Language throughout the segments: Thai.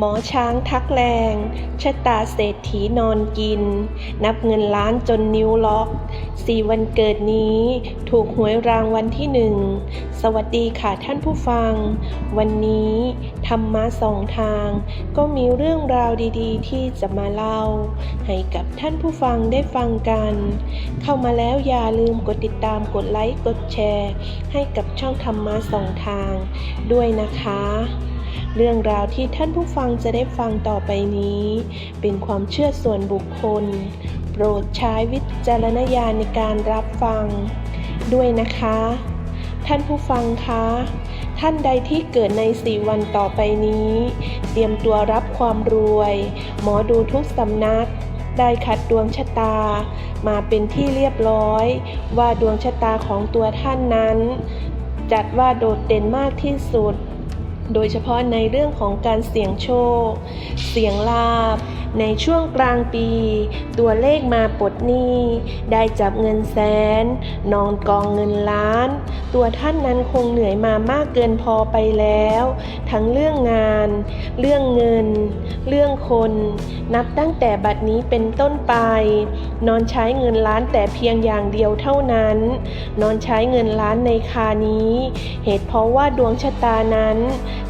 หมอช้างทักแรง ชะตาเศรษฐีนอนกิน นับเงินล้านจนนิ้วล็อกสี่วันเกิดนี้ ถูกหวยรางวัลที่หนึ่ง สวัสดีค่ะท่านผู้ฟัง วันนี้ธรรมะสองทาง ก็มีเรื่องราวดีๆ ที่จะมาเล่า ให้กับท่านผู้ฟังได้ฟังกัน เข้ามาแล้วอย่าลืมกดติดตามกดไลค์กดแชร์ ให้กับช่องธรรมะสองทาง ด้วยนะคะ เรื่องราวที่ท่านผู้ฟังจะได้ฟังต่อไปนี้ เป็นความเชื่อส่วนบุคคล โปรดใช้วิจารณญาณในการรับฟัง ด้วยนะคะ ท่านผู้ฟังคะท่านใดที่เกิดในสี่วันต่อไปนี้ เตรียมตัวรับความรวย หมอดูทุกสำนัก ได้คัดดวงชะตา มาเป็นที่เรียบร้อย ว่าดวงชะตาของตัวท่านนั้น จัดว่าโดดเด่นมากที่สุด โดยเฉพาะในเรื่องของการเสี่ยงโชค เสี่ยงลาบ ในช่วงกลางปี ตัวเลขมาปลดหนี้ ได้จับเงินแสน นอนกองเงินล้าน ตัวท่านนั้นคงเหนื่อยมามากเกินพอไปแล้ว ทั้งเรื่องงาน เรื่องเงิน เรื่องคน นับตั้งแต่บัดนี้เป็นต้นไป นอนใช้เงินล้านแต่เพียงอย่างเดียวเท่านั้น นอนใช้เงินล้านในคานี้ เหตุเพราะว่าดวงชะตานั้น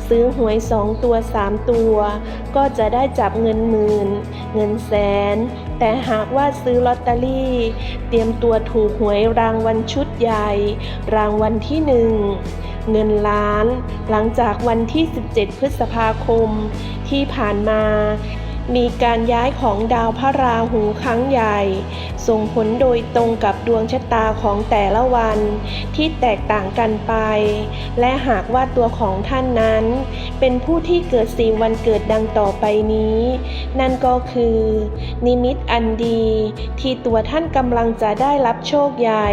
ซื้อหวยสองตัวสามตัว ก็จะได้จับเงินหมื่น เงินแสน แต่หากว่าซื้อลอตเตอรี่ เตรียมตัวถูกหวยรางวัลชุดใหญ่ รางวัลที่หนึ่งเงินล้าน หลังจากวันที่ 17 พฤษภาคมที่ผ่านมา มีการย้ายของดาวพระราหูครั้งใหญ่ ส่งผลโดยตรงกับดวงชะตาของแต่ละวันที่แตกต่างกันไป และหากว่าตัวของท่านนั้น เป็นผู้ที่เกิดสี่วันเกิดดังต่อไปนี้ นั่นก็คือ นิมิตอันดี ที่ตัวท่านกำลังจะได้รับโชคใหญ่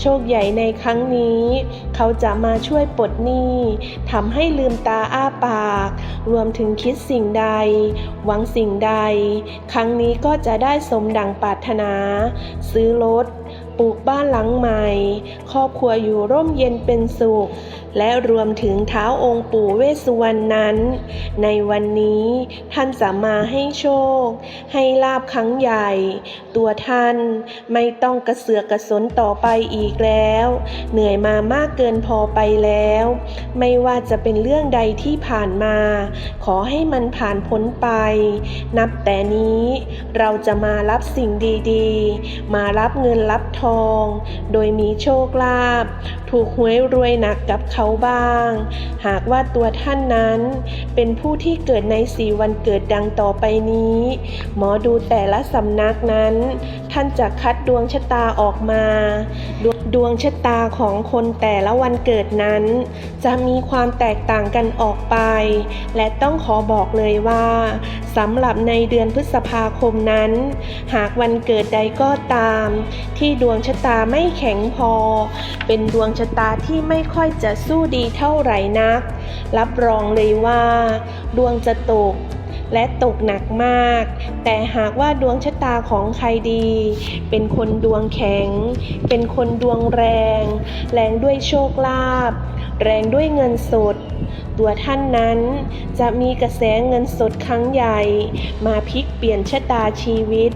โชคใหญ่ในครั้งนี้ เขาจะมาช่วยปลดหนี้ทำให้ลืมตาอ้าปาก รวมถึงคิดสิ่งใด หวังสิ่งใด ครั้งนี้ก็จะได้สมดังปรารถนา ซื้อรถ ปลูกบ้านหลังใหม่ ครอบครัวอยู่ร่มเย็นเป็นสุข และรวมถึงเท้าองค์ปู่เวสสุวรรณนั้น ในวันนี้ท่านจะมาให้โชค ให้ลาบครั้งใหญ่ ตัวท่านไม่ต้องกระเสือกกระสนต่อไปอีกแล้ว เหนื่อยมามากเกินพอไปแล้ว ไม่ว่าจะเป็นเรื่องใดที่ผ่านมา ขอให้มันผ่านพ้นไป นับแต่นี้เราจะมารับสิ่งดีๆ มารับเงินรับทองโดยมีโชคลาภถูกหวยรวยหนักกับเขาบ้าง หากว่าตัวท่านนั้นเป็นผู้ที่เกิดในสี่วันเกิดดังต่อไปนี้ หมอดูแต่ละสำนักนั้น ท่านจะคัดดวงชะตาออกมาดวงดวงชะตาของคนแต่ละวันเกิดนั้น จะมีความแตกต่างกันออกไป และต้องขอบอกเลยว่าสำหรับในเดือนพฤษภาคมนั้น หากวันเกิดใดก็ตาม ที่ดวงงชะตาไม่แข็งพอ เป็นดวงชะตาที่ไม่ค่อยจะสู้ดีเท่าไหร่นัก รับรองเลยว่า ดวงจะตกและตกหนักมาก แต่หากว่าดวงชะตาของใครดี เป็นคนดวงแข็ง เป็นคนดวงแรง แรงด้วยโชคลาภ แรงด้วยเงินสด ตัวท่านนั้นจะมีกระแสเงินสดครั้งใหญ่ มาพลิกเปลี่ยนชะตาชีวิต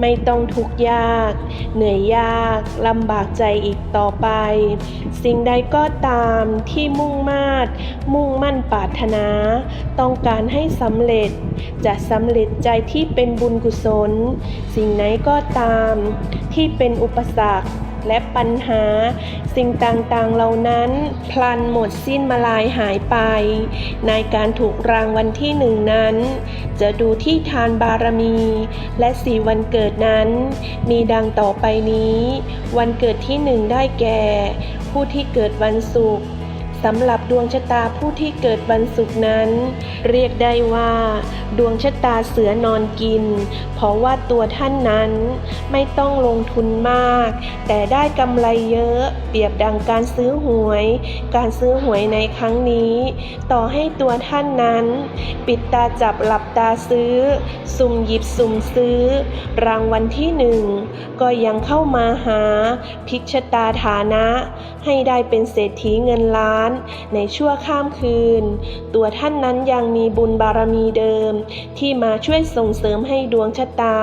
ไม่ต้องทุกข์ยาก เหนื่อยยากลำบากใจอีกต่อไป สิ่งใดก็ตามที่มุ่งมา่มุ่งมั่นปรารถนา ต้องการให้สำเร็จ จะสำเร็จใจที่เป็นบุญกุศล สิ่งไหนก็ตามที่เป็นอุปสรรค และปัญหา สิ่งต่างๆเหล่านั้นพลันหมดสิ้นมาลายหายไป ในการถูกรางวัลที่หนึ่งนั้น จะดูที่ทานบารมี และสี่วันเกิดนั้น มีดังต่อไปนี้ วันเกิดที่หนึ่งได้แก่ ผู้ที่เกิดวันศุกร์ สำหรับดวงชะตาผู้ที่เกิดวันศุกร์นั้น เรียกได้ว่า ดวงชะตาเสือนอนกิน เพราะว่าตัวท่านนั้นไม่ต้องลงทุนมาก แต่ได้กำไรเยอะเปรียบดังการซื้อหวย การซื้อหวยในครั้งนี้ ต่อให้ตัวท่านนั้น ปิดตาจับหลับตาซื้อ สุ่มหยิบสุ่มซื้อ รางวัลที่หนึ่งก็ยังเข้ามาหาพลิกชะตาฐานะ ให้ได้เป็นเศรษฐีเงินล้านนในชั่วข้ามคืน ตัวท่านนั้นยังมีบุญบารมีเดิม ที่มาช่วยส่งเสริมให้ดวงชะตา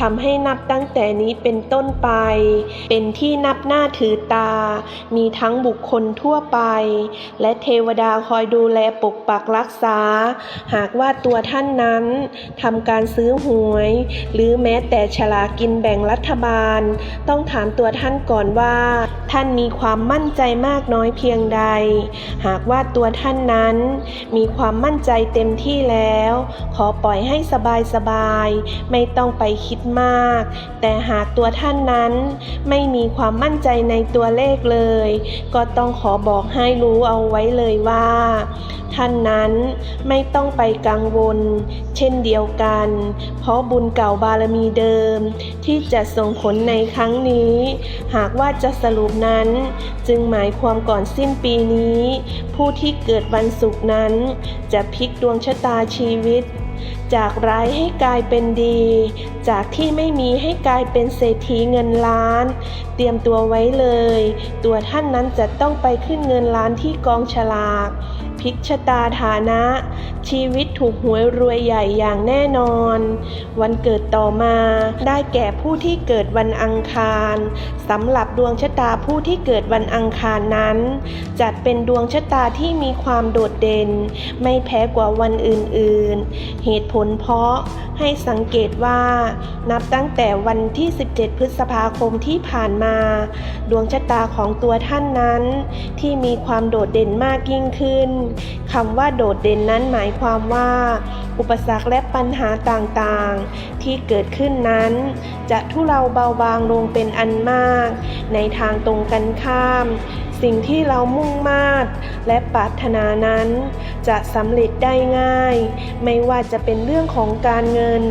ทำให้นับตั้งแต่นี้เป็นต้นไป เป็นที่นับหน้าถือตา มีทั้งบุคคลทั่วไป และเทวดาคอยดูแลปกปักรักษา หากว่าตัวท่านนั้นทำการซื้อหวย หรือแม้แต่ฉลากกินแบ่งรัฐบาล ต้องถามตัวท่านก่อนว่า ท่านมีความมั่นใจมากน้อยเพียงใด หากว่าตัวท่านนั้น มีความมั่นใจเต็มที่แล้ว ขอปล่อยให้สบายสบายๆไม่ต้องไปคิดมาก แต่หากตัวท่านนั้นไม่มีความมั่นใจในตัวเลขเลย ก็ต้องขอบอกให้รู้เอาไว้เลยว่า ท่านนั้นไม่ต้องไปกังวล เช่นเดียวกัน เพราะบุญเก่าบารมีเดิม ที่จะส่งผลในครั้งนี้ หากว่าจะสรุปนั้น จึงหมายความก่อนสิ้นปีนี้ ผู้ที่เกิดวันศุกร์นั้น จะพลิกดวงชะตาชีวิต จากร้ายให้กลายเป็นดี จากที่ไม่มีให้กลายเป็นเศรษฐีเงินล้าน เตรียมตัวไว้เลย ตัวท่านนั้นจะต้องไปขึ้นเงินล้านที่กองฉลาก พลิกชะตาฐานะ ชีวิตถูกหวยรวยใหญ่อย่างแน่นอน วันเกิดต่อมา ได้แก่ผู้ที่เกิดวันอังคารสำหรับดวงชะตาผู้ที่เกิดวันอังคารนั้น จัดเป็นดวงชะตาที่มีความโดดเด่น ไม่แพ้กว่าวันอื่นๆ เหตุผลเพราะให้สังเกตว่านับตั้งแต่วันที่ 17 พฤษภาคมที่ผ่านมา ดวงชะตาของตัวท่านนั้น ที่มีความโดดเด่นมากยิ่งขึ้นคำว่าโดดเด่นนั้นหมายความว่า อุปสรรคและปัญหาต่างๆ ที่เกิดขึ้นนั้น จะทุเลาเบาบางลงเป็นอันมาก ในทางตรงกันข้าม สิ่งที่เรามุ่งมา่และปรารถนานั้น จะสำเร็จได้ง่าย ไม่ว่าจะเป็นเรื่องของการเงิน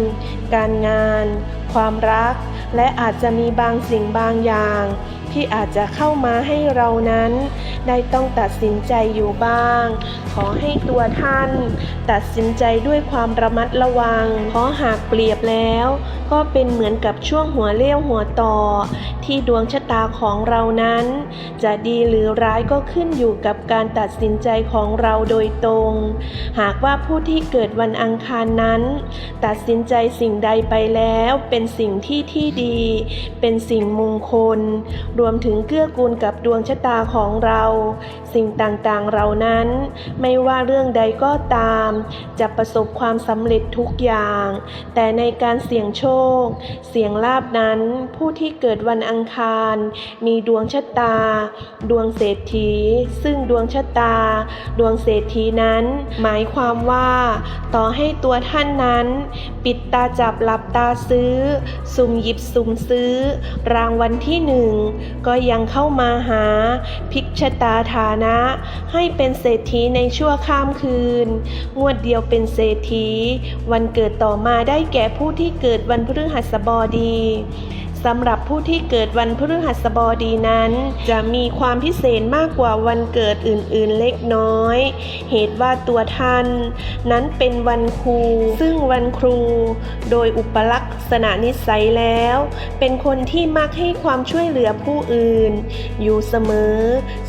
การงาน ความรัก และอาจจะมีบางสิ่งบางอย่าง ที่อาจจะเข้ามาให้เรานั้น ได้ต้องตัดสินใจอยู่บ้าง ขอให้ตัวท่าน ตัดสินใจด้วยความระมัดระวังเพราะหากเปรียบแล้ว ก็เป็นเหมือนกับช่วงหัวเลี้ยวหัวต่อ ที่ดวงชะตาของเรานั้น จะดีหรือร้ายก็ขึ้นอยู่กับการตัดสินใจของเราโดยตรง หากว่าผู้ที่เกิดวันอังคารนั้น ตัดสินใจสิ่งใดไปแล้วเป็นสิ่งที่ที่ดี เป็นสิ่งมงคล รวมถึงเกื้อกูลกับดวงชะตาของเรา สิ่งต่างๆเหล่านั้น ไม่ว่าเรื่องใดก็ตาม จะประสบความสำเร็จทุกอย่าง แต่ในการเสี่ยงโชคเสียงลาบนั้น ผู้ที่เกิดวันอังคาร มีดวงชะตา ดวงเศรษฐี ซึ่งดวงชะตา ดวงเศรษฐีนั้น หมายความว่า ต่อให้ตัวท่านนั้น ปิดตาจับหลับตาซื้อ สุ่มหยิบสุ่มซื้อ รางวัลที่หนึ่งก็ยังเข้ามาหาพิกชะตาฐานะ ให้เป็นเศรษฐีในชั่วข้ามคืน งวดเดียวเป็นเศรษฐี วันเกิดต่อมาได้แก่ผู้ที่เกิดวันฤหัสบดี สำหรับผู้ที่เกิดวันพฤหัสบดีนั้น จะมีความพิเศษมากกว่าวันเกิดอื่นๆเล็กน้อย เหตุว่าตัวท่าน นั้นเป็นวันครู ซึ่งวันครู โดยอุปลักษณะนิสัยแล้ว เป็นคนที่มักให้ความช่วยเหลือผู้อื่น อยู่เสมอ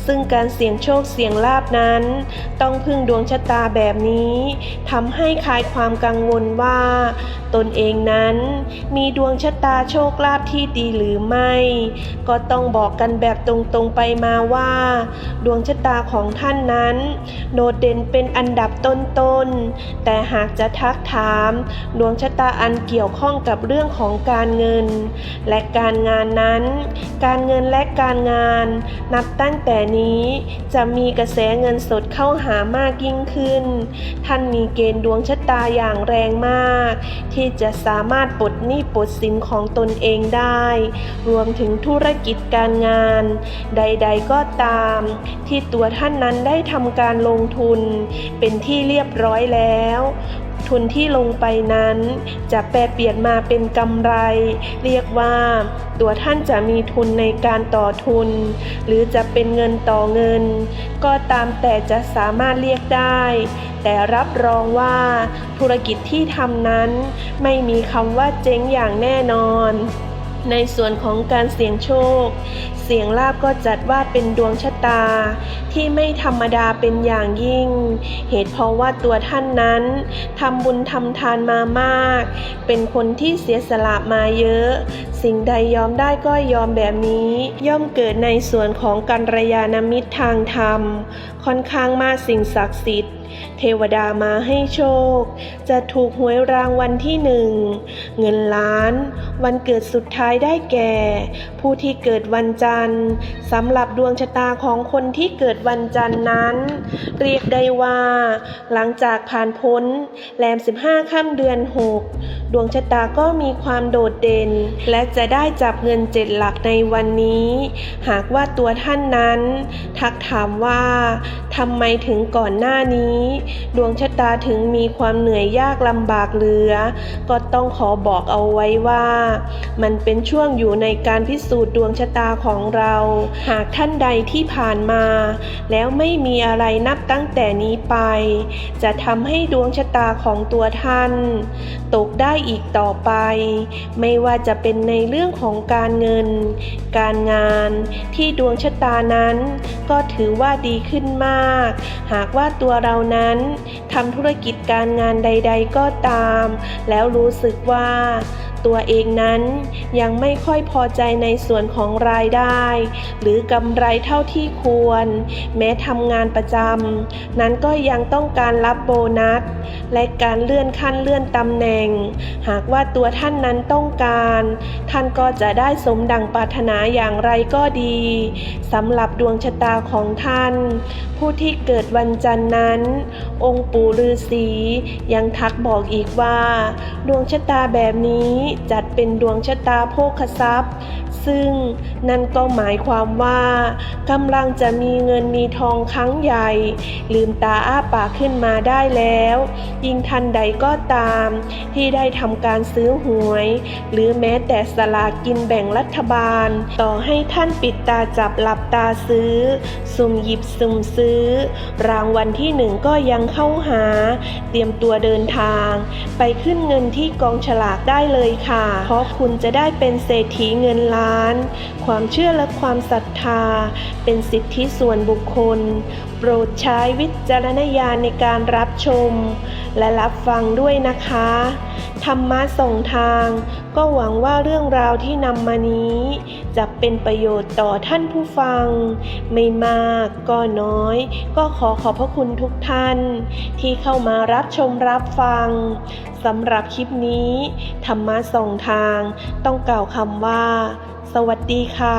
ซึ่งการเสี่ยงโชคเสี่ยงลาบนั้น ต้องพึ่งดวงชะตาแบบนี้ทำให้คลายความกังวลว่า ตนเองนั้น มีดวงชะตาโชคลาภที่ดีหรือไม่ ก็ต้องบอกกันแบบตรงๆไปมาว่า ดวงชะตาของท่านนั้น โดดเด่นเป็นอันดับต้นๆ แต่หากจะทักถาม ดวงชะตาอันเกี่ยวข้องกับเรื่องของการเงิน และการงานนั้น การเงินและการงานนับตั้งแต่นี้จะมีกระแสเงินสดเข้าหามากยิ่งขึ้น ท่านมีเกณฑ์ดวงชะตาอย่างแรงมาก ที่จะสามารถปลดหนี้ปลดสินของตนเองได้รวมถึงธุรกิจการงาน ใด ๆ ก็ตาม ที่ตัวท่านนั้นได้ทำการลงทุน เป็นที่เรียบร้อยแล้ว ทุนที่ลงไปนั้น จะแปลเปลี่ยนมาเป็นกำไร เรียกว่าตัวท่านจะมีทุนในการต่อทุน หรือจะเป็นเงินต่อเงิน ก็ตามแต่จะสามารถเรียกได้ แต่รับรองว่าธุรกิจที่ทำนั้น ไม่มีคำว่าเจ๊งอย่างแน่นอน ในส่วนของการเสี่ยงโชค เสี่ยงลาบก็จัดว่าเป็นดวงชะตา ที่ไม่ธรรมดาเป็นอย่างยิ่ง เหตุเพราะว่าตัวท่านนั้นทำบุญทำทานมามาก เป็นคนที่เสียสละมาเยอะ สิ่งใดยอมได้ก็ยอมแบบนี้ ย่อมเกิดในส่วนของกัลยาณมิตรทางธรรม ค่อนข้างมากสิ่งศักดิ์สิทธิ์ เทวดามาให้โชค จะถูกหวยรางวัลที่หนึ่ง เงินล้าน วันเกิดสุดท้ายได้แก่ ผู้ที่เกิดวันจันทร์สำหรับดวงชะตาของคนที่เกิดวันจันทร์นั้น เรียกได้ว่า หลังจากผ่านพ้นแรม 15ค่ำเดือน 6 ดวงชะตาก็มีความโดดเด่น และจะได้จับเงินเจ็ดหลักในวันนี้ หากว่าตัวท่านนั้น ทักถามว่าทำไมถึงก่อนหน้านี้ดวงชะตาถึงมีความเหนื่อยยากลำบากเหลือ ก็ต้องขอบอกเอาไว้ว่า มันเป็นช่วงอยู่ในการพิสูจน์ดวงชะตาของเรา หากท่านใดที่ผ่านมา แล้วไม่มีอะไรนับตั้งแต่นี้ไป จะทำให้ดวงชะตาของตัวท่าน ตกได้อีกต่อไป ไม่ว่าจะเป็นในเรื่องของการเงิน การงานที่ดวงชะตานั้น ก็ถือว่าดีขึ้นมาก หากว่าตัวเรานั้นนั้นทำธุรกิจการงานใด ๆ ก็ตาม แล้วรู้สึกว่า ตัวเองนั้น ยังไม่ค่อยพอใจในส่วนของรายได้ หรือกำไรเท่าที่ควร แม้ทำงานประจำนั้นก็ยังต้องการรับโบนัส และการเลื่อนขั้นเลื่อนตำแหน่ง หากว่าตัวท่านนั้นต้องการ ท่านก็จะได้สมดังปรารถนาอย่างไรก็ดีสำหรับดวงชะตาของท่าน ผู้ที่เกิดวันจันทร์นั้น องค์ปู่ฤาษียังทักบอกอีกว่า ดวงชะตาแบบนี้จัดเป็นดวงชะตาโภคทรัพย์ ซึ่งนั่นก็หมายความว่ากำลังจะมีเงินมีทองครั้งใหญ่ ลืมตาอ้าปากขึ้นมาได้แล้ว ยิ่งทันใดก็ตาม ที่ได้ทำการซื้อหวย หรือแม้แต่สลากกินแบ่งรัฐบาล ต่อให้ท่านปิดตาจับหลับตาซื้อ สุ่มหยิบสุ่มซื้อ รางวัลที่หนึ่งก็ยังเข้าหา เตรียมตัวเดินทาง ไปขึ้นเงินที่กองฉลากได้เลยค่ะ เพราะคุณจะได้เป็นเศรษฐีเงินล้าน ความเชื่อและความศรัทธา เป็นสิทธิส่วนบุคคล โปรดใช้วิจารณญาณในการรับชม และรับฟังด้วยนะคะ ธรรมะส่งทาง ก็หวังว่าเรื่องราวที่นำมานี้ จะเป็นประโยชน์ต่อท่านผู้ฟัง ไม่มากก็น้อย ก็ขอขอบพระคุณทุกท่าน ที่เข้ามารับชมรับฟังสำหรับคลิปนี้ ธรรมะส่งทาง ต้องกล่าวคำว่า สวัสดีค่ะ